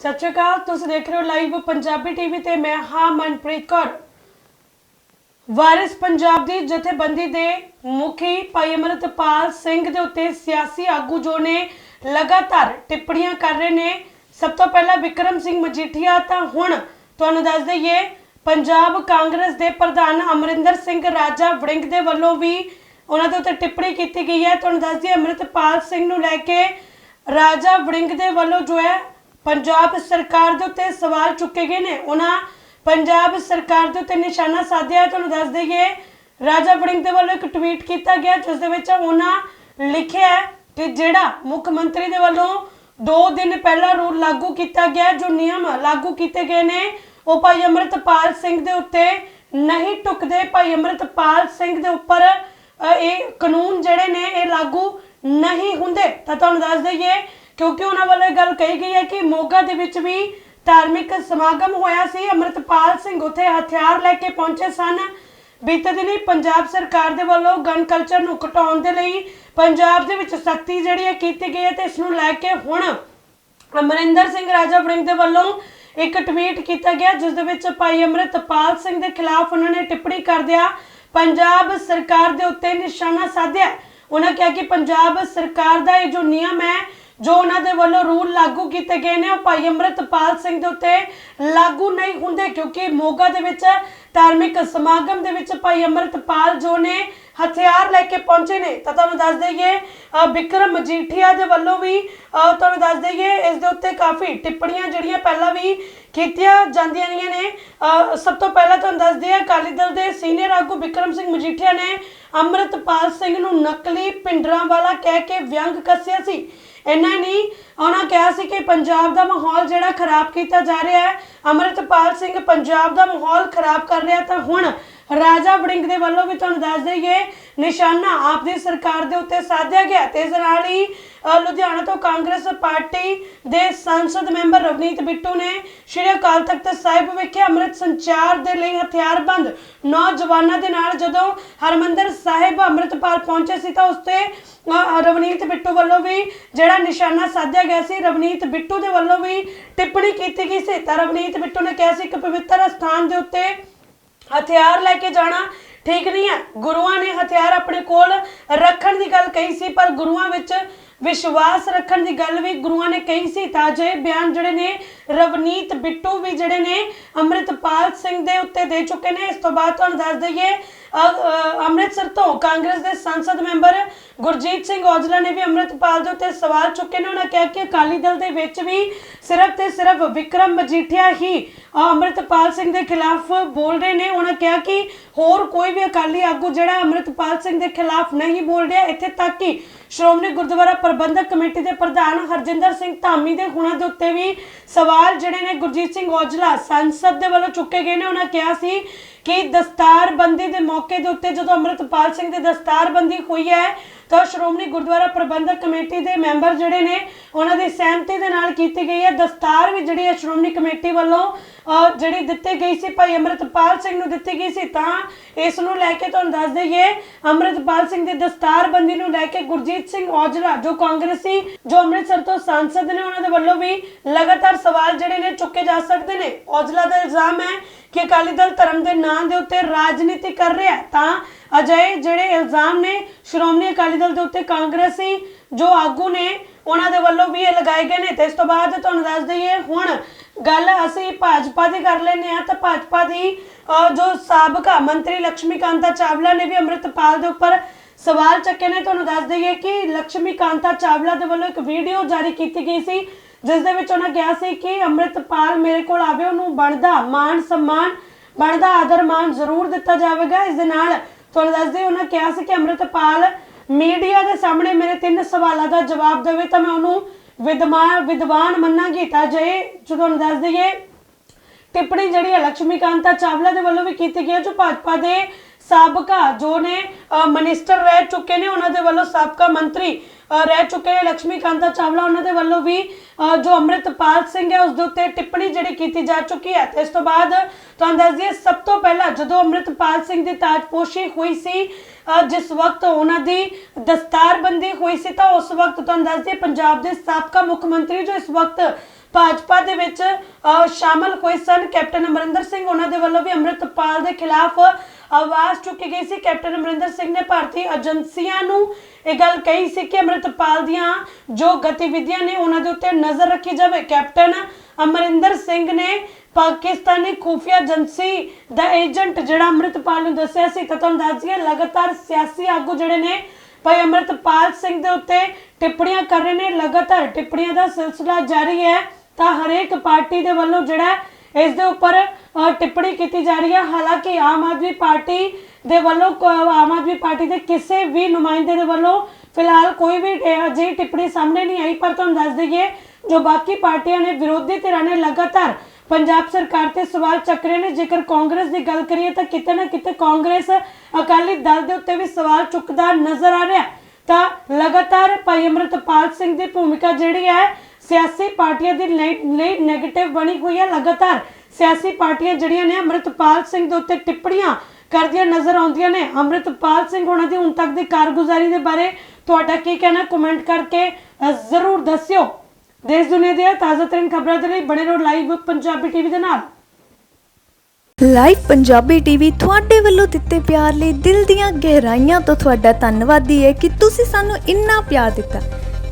ਸਤਿ ਸ਼੍ਰੀ ਅਕਾਲ, ਤੁਸੀਂ ਦੇਖ ਰਹੇ ਹੋ ਲਾਈਵ ਪੰਜਾਬੀ ਟੀਵੀ ਤੇ ਮੈਂ ਹਾਂ ਮਨਪ੍ਰੀਤ ਕੌਰ। ਵਾਰਿਸ ਪੰਜਾਬ ਦੀ ਜਥੇਬੰਦੀ ਦੇ ਮੁਖੀ ਭਾਈ ਅਮਰਤਪਾਲ ਸਿੰਘ ਦੇ ਉੱਤੇ ਸਿਆਸੀ ਆਗੂ ਜੋ ਨੇ ਲਗਾਤਾਰ ਟਿੱਪਣੀਆਂ ਕਰ ਰਹੇ ਨੇ। ਸਭ ਤੋਂ ਪਹਿਲਾਂ ਵਿਕਰਮ ਸਿੰਘ ਮਜੀਠੀਆ ਤਾਂ ਹੁਣ ਤੁਹਾਨੂੰ ਦੱਸ ਦਈਏ, ਪੰਜਾਬ ਕਾਂਗਰਸ ਦੇ ਪ੍ਰਧਾਨ ਅਮਰਿੰਦਰ ਸਿੰਘ ਰਾਜਾ ਵੜਿੰਗ ਦੇ ਵੱਲੋਂ ਵੀ ਉਹਨਾਂ ਦੇ ਉੱਤੇ ਟਿੱਪਣੀ ਕੀਤੀ ਗਈ ਹੈ। ਤੁਹਾਨੂੰ ਦੱਸ ਦਈਏ, ਅਮਰਿਤਪਾਲ ਸਿੰਘ ਨੂੰ ਲੈ ਕੇ ਰਾਜਾ ਵੜਿੰਗ ਦੇ ਵੱਲੋਂ ਜੋ ਹੈ ਪੰਜਾਬ ਸਰਕਾਰ ਦੇ ਉੱਤੇ ਸਵਾਲ ਚੁੱਕੇ ਗਏ ਨੇ। ਉਹਨਾਂ ਪੰਜਾਬ ਸਰਕਾਰ ਦੇ ਉੱਤੇ ਨਿਸ਼ਾਨਾ ਸਾਧਿਆ ਹੈ। ਤੁਹਾਨੂੰ ਦੱਸ ਦਈਏ ਰਾਜਾ ਵੜਿੰਗ ਦੇ ਵੱਲੋਂ ਇੱਕ ਟਵੀਟ ਕੀਤਾ ਗਿਆ ਜਿਸ ਦੇ ਵਿੱਚ ਉਹਨਾਂ ਲਿਖਿਆ ਹੈ ਕਿ ਜਿਹੜਾ ਮੁੱਖ ਮੰਤਰੀ ਦੇ ਵੱਲੋਂ 2 ਦਿਨ ਪਹਿਲਾਂ ਰੂਲ ਲਾਗੂ ਕੀਤਾ ਗਿਆ ਹੈ, ਜੋ ਨਿਯਮ ਲਾਗੂ ਕੀਤੇ ਗਏ ਨੇ ਉਹ ਭਾਈ ਅਮਰਤਪਾਲ ਸਿੰਘ ਦੇ ਉੱਤੇ ਨਹੀਂ ਟੁਕਦੇ। ਭਾਈ ਅਮਰਤਪਾਲ ਸਿੰਘ ਦੇ ਉੱਪਰ ਅ, ਇਹ ਕਾਨੂੰਨ ਜਿਹੜੇ ਨੇ ਇਹ ਲਾਗੂ ਨਹੀਂ ਹੁੰਦੇ। ਤਾਂ ਤੁਹਾਨੂੰ ਦੱਸ ਦਈਏ ਕਿਉਂਕਿ ਉਹਨਾਂ ਵੱਲੋਂ ਇਹ ਗੱਲ ਕਹੀ ਗਈ ਹੈ ਕਿ ਮੋਗਾ ਦੇ ਵਿੱਚ ਵੀ ਧਾਰਮਿਕ ਸਮਾਗਮ ਹੋਇਆ ਸੀ। ਅਮਰਤਪਾਲ ਸਿੰਘ ਉੱਥੇ ਹਥਿਆਰ ਲੈ ਕੇ ਪਹੁੰਚੇ ਸਨ। ਬੀਤੇ ਦਿਨੀ ਪੰਜਾਬ ਸਰਕਾਰ ਦੇ ਵੱਲੋਂ ਗਨ ਕਲਚਰ ਨੂੰ ਘਟਾਉਣ ਦੇ ਲਈ ਪੰਜਾਬ ਦੇ ਵਿੱਚ ਸਖਤੀ ਜਿਹੜੀ ਹੈ ਕੀਤੀ ਗਈ ਹੈ ਤੇ ਇਸ ਨੂੰ ਲੈ ਕੇ ਹੁਣ ਅਮਰਿੰਦਰ ਸਿੰਘ ਰਾਜਾ ਵੜਿੰਗ ਦੇ ਵੱਲੋਂ ਇੱਕ ਟਵੀਟ ਕੀਤਾ ਗਿਆ, ਜਿਸ ਦੇ ਵਿੱਚ ਭਾਈ ਅਮਰਤਪਾਲ ਸਿੰਘ ਦੇ ਖਿਲਾਫ ਉਹਨਾਂ ਨੇ ਟਿੱਪਣੀ ਕਰਦਿਆਂ ਪੰਜਾਬ ਸਰਕਾਰ ਦੇ ਉੱਤੇ ਨਿਸ਼ਾਨਾ ਸਾਧਿਆ। ਉਹਨਾਂ ਕਿਹਾ ਕਿ ਪੰਜਾਬ ਸਰਕਾਰ ਦਾ ਇਹ ਜੋ ਨਿਯਮ ਹੈ ਜੋ ਉਹਨਾਂ ਦੇ ਵੱਲੋਂ ਰੂਲ ਲਾਗੂ ਕੀਤੇ ਗਏ ਨੇ ਉਹ ਭਾਈ ਅੰਮ੍ਰਿਤਪਾਲ ਸਿੰਘ ਦੇ ਉੱਤੇ ਲਾਗੂ ਨਹੀਂ ਹੁੰਦੇ ਕਿਉਂਕਿ ਮੋਗਾ ਦੇ ਵਿੱਚ ਧਾਰਮਿਕ ਸਮਾਗਮ ਦੇ ਵਿੱਚ ਭਾਈ ਅੰਮ੍ਰਿਤਪਾਲ ਜੋ ਨੇ ਹਥਿਆਰ ਲੈ ਕੇ ਪਹੁੰਚੇ ਨੇ। ਤਾਂ ਤੁਹਾਨੂੰ ਦੱਸ ਦਈਏ ਅ, ਵਿਕਰਮ ਮਜੀਠੀਆ ਦੇ ਵੱਲੋਂ ਵੀ ਤੁਹਾਨੂੰ ਦੱਸ ਦਈਏ ਇਸ ਦੇ ਉੱਤੇ ਕਾਫੀ ਟਿੱਪਣੀਆਂ ਜਿਹੜੀਆਂ ਪਹਿਲਾਂ ਵੀ ਕੀਤੀਆਂ ਜਾਂਦੀਆਂ ਰਹੀਆਂ ਨੇ। ਸਭ ਤੋਂ ਪਹਿਲਾਂ ਤੁਹਾਨੂੰ ਦੱਸ ਦਈਏ ਅਕਾਲੀ ਦਲ ਦੇ ਸੀਨੀਅਰ ਆਗੂ ਵਿਕਰਮ ਸਿੰਘ ਮਜੀਠੀਆ ਨੇ ਅੰਮ੍ਰਿਤਪਾਲ ਸਿੰਘ ਨੂੰ ਨਕਲੀ ਪਿੰਡਰਾਂ ਵਾਲਾ ਕਹਿ ਕੇ ਵਿਅੰਗ ਕੱਸਿਆ ਸੀ। ਇੰਨਾ ਹੀ ਨਹੀਂ, ਉਹਨਾਂ ਕਿਹਾ ਸੀ ਕਿ ਪੰਜਾਬ ਦਾ ਮਾਹੌਲ ਜਿਹੜਾ ਖਰਾਬ ਕੀਤਾ ਜਾ ਰਿਹਾ ਹੈ, ਅੰਮ੍ਰਿਤਪਾਲ ਸਿੰਘ ਪੰਜਾਬ ਦਾ ਮਾਹੌਲ ਖਰਾਬ ਕਰ ਰਿਹਾ ਤਾਂ ਹੁਣ ਰਾਜਾ ਵੜਿੰਗ ਦੇ ਵੱਲੋਂ ਵੀ ਤੁਹਾਨੂੰ ਦੱਸ ਦਈਏ ਨਿਸ਼ਾਨਾ ਆਪ ਦੀ ਸਰਕਾਰ ਦੇ ਉੱਤੇ ਸਾਧਿਆ ਗਿਆ ਤੇ ਇਸ ਨਾਲ ਹੀ ਅ, ਲੁਧਿਆਣਾ ਤੋਂ ਕਾਂਗਰਸ ਪਾਰਟੀ ਦੇ ਸੰਸਦ ਮੈਂਬਰ ਰਵਨੀਤ ਬਿੱਟੂ ਨੇ ਸ਼੍ਰੀ ਅਕਾਲ ਤਖਤ ਸਾਹਿਬ ਵਿਖੇ ਅੰਮ੍ਰਿਤ ਸੰਚਾਰ ਦੇ ਲਈ ਹਥਿਆਰਬੰਦ ਨੌਜਵਾਨਾਂ ਦੇ ਨਾਲ ਜਦੋਂ ਹਰਮੰਦਰ ਸਾਹਿਬ ਅੰਮ੍ਰਿਤਪਾਲ ਪਹੁੰਚੇ ਸੀ ਤਾਂ ਉਸ ਤੇ ਅ, ਰਵਨੀਤ ਬਿੱਟੂ ਵੱਲੋਂ ਵੀ ਜਿਹੜਾ ਨਿਸ਼ਾਨਾ ਸਾਧਿਆ ਗਿਆ ਸੀ ਰਵਨੀਤ ਬਿੱਟੂ ਦੇ ਵੱਲੋਂ ਵੀ ਟਿੱਪਣੀ ਕੀਤੀ ਗਈ ਸੀ। ਤਾਂ ਰਵਨੀਤ ਬਿੱਟੂ ਨੇ ਕਿਹਾ ਸੀ ਕਿ ਪਵਿੱਤਰ ਸਥਾਨ ਦੇ ਉੱਤੇ ਹਥਿਆਰ ਲੈ ਕੇ ਜਾਣਾ ਠੀਕ ਨਹੀਂ ਹੈ। ਗੁਰੂਆਂ ਨੇ ਹਥਿਆਰ ਆਪਣੇ ਕੋਲ ਰੱਖਣ ਦੀ ਗੱਲ ਕਹੀ ਸੀ, ਪਰ ਗੁਰੂਆਂ ਵਿੱਚ ਵਿਸ਼ਵਾਸ ਰੱਖਣ ਦੀ ਗੱਲ ਵੀ ਗੁਰੂਆਂ ਨੇ ਕਹੀ ਸੀ। ਤਾਂ ਜੇ ਬਿਆਨ ਜਿਹੜੇ ਨੇ, ਰਵਨੀਤ ਬਿੱਟੂ ਵੀ ਜਿਹੜੇ ਨੇ, ਅੰਮ੍ਰਿਤਪਾਲ ਸਿੰਘ ਦੇ ਉੱਤੇ ਦੇ ਚੁੱਕੇ ਨੇ, ਇਸ ਤੋਂ ਬਾਅਦ ਤੁਹਾਨੂੰ ਦੱਸ ਦਈਏ ਅੰਮ੍ਰਿਤਸਰ ਤੋਂ ਕਾਂਗਰਸ ਦੇ ਸੰਸਦ ਮੈਂਬਰ ਗੁਰਜੀਤ ਸਿੰਘ ਔਜਲਾ ਨੇ ਵੀ ਅੰਮ੍ਰਿਤਪਾਲ ਦੇ ਉੱਤੇ ਸਵਾਲ ਚੁੱਕੇ ਨੇ। ਉਹਨਾਂ ਕਿਹਾ ਕਿ ਅਕਾਲੀ ਦਲ ਦੇ ਵਿੱਚ ਵੀ ਸਿਰਫ ਤੇ ਸਿਰਫ ਵਿਕਰਮ ਮਜੀਠੀਆ ਹੀ ਅ, ਅੰਮ੍ਰਿਤਪਾਲ ਸਿੰਘ ਦੇ ਖਿਲਾਫ ਬੋਲ ਰਹੇ ਨੇ। ਉਹਨਾਂ ਕਿਹਾ ਕਿ ਹੋਰ ਕੋਈ ਵੀ ਅਕਾਲੀ ਆਗੂ ਜਿਹੜਾ ਅੰਮ੍ਰਿਤਪਾਲ ਸਿੰਘ ਦੇ ਖਿਲਾਫ ਨਹੀਂ ਬੋਲ ਰਿਹਾ ਇੱਥੇ ਤੱਕ ਕਿ ਸ਼੍ਰੋਮਣੀ ਗੁਰਦੁਆਰਾ ਪ੍ਰਬੰਧਕ ਕਮੇਟੀ ਦੇ ਪ੍ਰਧਾਨ ਹਰਜਿੰਦਰ ਸਿੰਘ ਧਾਮੀ ਦੇ ਹੁਣਾਂ ਦੇ ਉੱਤੇ ਵੀ ਸਵਾਲ ਜਿਹੜੇ ਨੇ ਗੁਰਜੀਤ ਸਿੰਘ ਔਜਲਾ ਸੰਸਦ ਦੇ ਵੱਲੋਂ ਚੁੱਕੇ ਗਏ ਨੇ। ਉਹਨਾਂ ਕਿਹਾ ਸੀ ਕਿ ਦਸਤਾਰਬੰਦੀ ਦੇ ਮੌਕੇ ਦੇ ਉੱਤੇ ਜਦੋਂ ਅੰਮ੍ਰਿਤਪਾਲ ਸਿੰਘ ਦੀ ਦਸਤਾਰਬੰਦੀ ਹੋਈ ਹੈ ਤਾਂ ਸ਼੍ਰੋਮਣੀ ਗੁਰਦੁਆਰਾ ਪ੍ਰਬੰਧਕ ਕਮੇਟੀ ਦੇ ਮੈਂਬਰ ਜਿਹੜੇ ਨੇ ਉਹਨਾਂ ਦੀ ਸਹਿਮਤੀ ਦੇ ਨਾਲ ਕੀਤੀ ਗਈ ਹੈ। ਦਸਤਾਰ ਵੀ ਜਿਹੜੀ ਹੈ ਸ਼੍ਰੋਮਣੀ ਕਮੇਟੀ ਵੱਲੋਂ ਅਹ, ਜਿਹੜੀ ਦਿੱਤੀ ਗਈ ਸੀ ਭਾਈ ਅੰਮ੍ਰਿਤਪਾਲ ਸਿੰਘ ਨੂੰ ਦਿੱਤੀ ਗਈ ਸੀ ਤਾਂ ਇਸ ਨੂੰ ਲੈ ਕੇ ਤੁਹਾਨੂੰ ਦੱਸ ਦਈਏ ਅੰਮ੍ਰਿਤਪਾਲ ਸਿੰਘ ਦੀ ਦਸਤਾਰਬੰਦੀ ਨੂੰ ਲੈ ਕੇ ਗੁਰਜੀਤ ਸਿੰਘ ਔਜਲਾ ਜੋ ਕਾਂਗਰਸੀ ਜੋ ਅੰਮ੍ਰਿਤਸਰ ਤੋਂ ਸਾਂਸਦ ਨੇ ਉਹਨਾਂ ਦੇ ਵੱਲੋਂ ਵੀ ਲਗਾਤਾਰ ਸਵਾਲ ਜਿਹੜੇ ਨੇ ਚੁੱਕੇ ਜਾ ਸਕਦੇ ਨੇ। ਔਜਲਾ ਦਾ ਇਲਜ਼ਾਮ ਹੈ ਕਿ ਅਕਾਲੀ ਦਲ ਧਰਮ ਦੇ ਨਾਂ ਦੇ ਉੱਤੇ ਰਾਜਨੀਤੀ ਕਰ ਰਿਹਾ ਹੈ। ਤਾਂ ਅਜਿਹੇ ਜਿਹੜੇ ਇਲਜ਼ਾਮ ਨੇ ਸ਼੍ਰੋਮਣੀ ਅਕਾਲੀ ਦਲ ਦੇ ਉੱਤੇ ਕਾਂਗਰਸੀ ਜੋ ਆਗੂ ਨੇ, ਉਹਨਾਂ ਦੇ ਵੱਲੋਂ ਵੀ ਇਹ ਲਗਾਏ ਗਏ ਨੇ। ਤੇ ਇਸ ਤੋਂ ਬਾਅਦ ਤੁਹਾਨੂੰ ਦੱਸ ਦਈਏ, ਹੁਣ ਗੱਲ ਅਸੀਂ ਭਾਜਪਾ ਦੀ ਕਰ ਲੈਨੇ ਆ ਤਾਂ ਭਾਜਪਾ ਦੀ ਜੋ ਸਾਬਕਾ ਮੰਤਰੀ ਲక్ష్ਮੀ ਕਾਂਤਾ ਚਾਵਲਾ ਨੇ ਵੀ ਅੰਮ੍ਰਿਤਪਾਲ ਦੇ ਉੱਪਰ ਸਵਾਲ ਚੱਕੇ ਨੇ। ਤੁਹਾਨੂੰ ਦੱਸ ਦਈਏ ਕਿ ਲక్ష్ਮੀ ਕਾਂਤਾ ਚਾਵਲਾ ਦੇ ਵੱਲੋਂ ਇੱਕ ਵੀਡੀਓ ਜਾਰੀ ਕੀਤੀ ਗਈ ਸੀ, ਜਿਸ ਦੇ ਵਿੱਚ ਉਹਨਾਂ ਕਿਹਾ ਸੀ ਕਿ ਅੰਮ੍ਰਿਤਪਾਲ ਮੇਰੇ ਕੋਲ ਆਵੇ, ਉਹਨੂੰ ਬਣਦਾ ਮਾਣ ਸਨਮਾਨ, ਬਣਦਾ ਆਦਰ ਮਾਨ ਜ਼ਰੂਰ ਦਿੱਤਾ ਜਾਵੇਗਾ। ਇਸ ਦੇ ਨਾਲ ਤੁਹਾਨੂੰ ਦੱਸ ਦਈਏ, ਉਹਨਾਂ ਕਿਹਾ ਸੀ ਕਿ ਅੰਮ੍ਰਿਤਪਾਲ ਮੀਡੀਆ ਦੇ ਸਾਹਮਣੇ ਮੇਰੇ ਤਿੰਨ ਸਵਾਲਾਂ ਦਾ ਜਵਾਬ ਦੇਵੇ ਤਾਂ ਮੈਂ ਉਹਨੂੰ ਵਿਦਵਾਨ ਵਿਦਵਾਨ ਮੰਨਾਂਗੀ ਤਾਂ ਜੇ ਜਦੋਂ ਦੱਸ ਦਈਏ, ਟਿੱਪਣੀ ਜਿਹੜੀ ਹੈ ਲక్ష్ਮੀਕਾਂਤਾ ਚਾਵਲਾ ਦੇ ਵੱਲੋਂ ਵੀ ਕੀਤੀ ਗਈ ਜੋ ਭਾਜਪਾ ਦੇ ਸਾਬਕਾ ਜੋ ਨੇ ਮਿਨਿਸਟਰ ਰਹਿ ਚੁੱਕੇ ਨੇ, ਉਹਨਾਂ ਦੇ ਵੱਲੋਂ ਸਾਬਕਾ ਮੰਤਰੀ ਰਹਿ ਚੁੱਕੇ ਨੇ ਲక్ష్ਮੀਕਾਂਤਾ ਚਾਵਲਾ, ਉਹਨਾਂ ਦੇ ਵੱਲੋਂ ਵੀ ਜੋ ਅਮਰਿਤਪਾਲ ਸਿੰਘ ਹੈ ਉਸ ਦੇ ਉੱਤੇ ਟਿੱਪਣੀ ਜਿਹੜੀ ਕੀਤੀ ਜਾ ਚੁੱਕੀ ਹੈ ਤੇ ਇਸ ਤੋਂ ਬਾਅਦ ਤੁਹਾਨੂੰ ਦੱਸ ਦਈਏ, ਸਭ ਤੋਂ ਪਹਿਲਾਂ ਜਦੋਂ ਅਮਰਿਤਪਾਲ ਸਿੰਘ ਦੀ ਤਾਜਪੋਸ਼ੀ ਹੋਈ ਸੀ ਅ, ਜਿਸ ਵਕਤ ਉਹਨਾਂ ਦੀ ਦਸਤਾਰਬੰਦੀ ਹੋਈ ਸੀ ਤਾਂ ਉਸ ਵਕਤ ਤੁਹਾਨੂੰ ਦੱਸ ਪੰਜਾਬ ਦੇ ਸਾਬਕਾ ਮੁੱਖ ਮੰਤਰੀ ਜੋ ਇਸ ਵਕਤ ਭਾਜਪਾ ਦੇ ਵਿੱਚ ਅ, ਸ਼ਾਮਲ ਹੋਏ ਸਨ ਕੈਪਟਨ ਅਮਰਿੰਦਰ ਸਿੰਘ। ਉਹਨਾਂ ਦੇ ਵੱਲੋਂ ਵੀ ਅੰਮ੍ਰਿਤਪਾਲ ਦੇ ਖਿਲਾਫ ਆਵਾਜ਼ ਚੁੱਕੀ ਗਈ ਸੀ। ਕੈਪਟਨ ਅਮਰਿੰਦਰ ਸਿੰਘ ਨੇ ਭਾਰਤੀ ਏਜੰਸੀਆਂ ਨੂੰ ਇਹ ਗੱਲ ਕਹੀ ਸੀ ਕਿ ਅੰਮ੍ਰਿਤਪਾਲ ਦੀਆਂ ਜੋ ਗਤੀਵਿਧੀਆਂ ਨੇ ਉਹਨਾਂ ਦੇ ਉੱਤੇ ਨਜ਼ਰ ਰੱਖੀ ਜਾਵੇ। ਕੈਪਟਨ ਅਮਰਿੰਦਰ ਸਿੰਘ ਨੇ ਪਾਕਿਸਤਾਨੀ ਖੂਫੀਆ ਏਜੰਸੀ ਦਾ ਏਜੰਟ ਜਿਹੜਾ ਅੰਮ੍ਰਿਤਪਾਲ ਨੂੰ ਦੱਸਿਆ ਸੀ ਤਾਂ ਤੁਹਾਨੂੰ ਦੱਸ ਦਈਏ ਲਗਾਤਾਰ ਸਿਆਸੀ ਆਗੂ ਜਿਹੜੇ ਨੇ ਭਾਈ ਅੰਮ੍ਰਿਤਪਾਲ ਸਿੰਘ ਦੇ ਉੱਤੇ ਟਿੱਪਣੀਆਂ ਕਰ ਰਹੇ ਨੇ। ਲਗਾਤਾਰ ਟਿੱਪਣੀਆਂ ਦਾ ਸਿਲਸਿਲਾ ਜਾਰੀ ਹੈ। ਤਾਂ ਹਰੇਕ ਪਾਰਟੀ ਦੇ ਵੱਲੋਂ ਜਿਹੜਾ ਹੈ ਇਸ ਦੇ ਉੱਪਰ ਅ, ਟਿੱਪਣੀ ਕੀਤੀ ਜਾ ਰਹੀ ਹੈ ਹਾਲਾਂਕਿ ਆਮ ਆਦਮੀ ਪਾਰਟੀ ਦੇ ਵੱਲੋਂ ਕ- ਆਮ ਆਦਮੀ ਪਾਰਟੀ ਦੇ ਕਿਸੇ ਵੀ ਨੁਮਾਇੰਦੇ ਦੇ ਵੱਲੋਂ ਫਿਲਹਾਲ ਕੋਈ ਵੀ ਅ, ਅਜਿਹੀ ਟਿੱਪਣੀ ਸਾਹਮਣੇ ਨਹੀਂ ਆਈ ਪਰ ਤੁਹਾਨੂੰ ਦੱਸ ਦਈਏ ਜੋ ਬਾਕੀ ਪਾਰਟੀਆਂ ਨੇ ਵਿਰੋਧੀ ਧਿਰਾਂ ਨੇ ਲਗਾਤਾਰ ਪੰਜਾਬ ਸਰਕਾਰ ਤੇ ਸਵਾਲ ਚੱਕ ਰਹੇ ਨੇ ਜੇਕਰ ਕਾਂਗਰਸ ਦੀ ਗੱਲ ਕਰੀਏ ਤਾਂ ਕਿਤੇ ਨਾ ਕਿਤੇ ਕਾਂਗਰਸ ਅਕਾਲੀ ਦਲ ਦੇ ਉੱਤੇ ਵੀ ਸਵਾਲ ਚੁੱਕਦਾ ਨਜ਼ਰ ਆ ਰਿਹਾ ਹੈ। ਤਾਂ ਲਗਾਤਾਰ ਭਾਈ ਅਮਰਤਪਾਲ ਸਿੰਘ ਦੀ ਭੂਮਿਕਾ ਜਿਹੜੀ ਹੈ ਸਿਆਸੀ ਪਾਰਟੀਆਂ ਦੇ ਲਈ ਲਈ ਬਣੀ ਹੋਈ ਹੈ ਲਗਾਤਾਰ। ਸਿਆਸੀ ਪਾਰਟੀਆਂ ਜਿਹੜੀਆਂ ਨੇ ਅਮਰਤਪਾਲ ਸਿੰਘ ਦੇ ਉੱਤੇ ਟਿੱਪਣੀਆਂ ਕਰਦੀਆਂ ਨਜ਼ਰ ਆਉਂਦੀਆਂ ਨੇ। ਅਮਰਤਪਾਲ ਸਿੰਘ ਉਹਨਾਂ ਦੀ ਹੁਣ ਤੱਕ ਦੀ ਕਾਰਗੁਜ਼ਾਰੀ ਦੇ ਬਾਰੇ ਤੁਹਾਡਾ ਕੀ ਕਹਿਣਾ? ਕਮੈਂਟ ਕਰਕੇ ਜ਼ਰੂਰ ਦੱਸਿਓ। ਦੇਸ਼ ਦੁਨੀਆ ਦੀਆਂ ਤਾਜ਼ਾ ਤਰੀਨ ਖਬਰਾਂ ਦੇ ਲਈ ਬਣੇ ਰਹੋ ਲਾਈਵ ਪੰਜਾਬੀ ਟੀਵੀ ਦੇ ਨਾਲ। ਲਾਈਵ ਪੰਜਾਬੀ ਟੀਵੀ ਤੁਹਾਡੇ ਵੱਲੋਂ ਦਿੱਤੇ ਪਿਆਰ ਲਈ ਦਿਲ ਦੀਆਂ ਗਹਿਰਾਈਆਂ ਤੋਂ ਤੁਹਾਡਾ ਧੰਨਵਾਦੀ ਹੈ ਕਿ ਤੁਸੀਂ ਸਾਨੂੰ ਇੰਨਾ ਪਿਆਰ ਦਿੱਤਾ।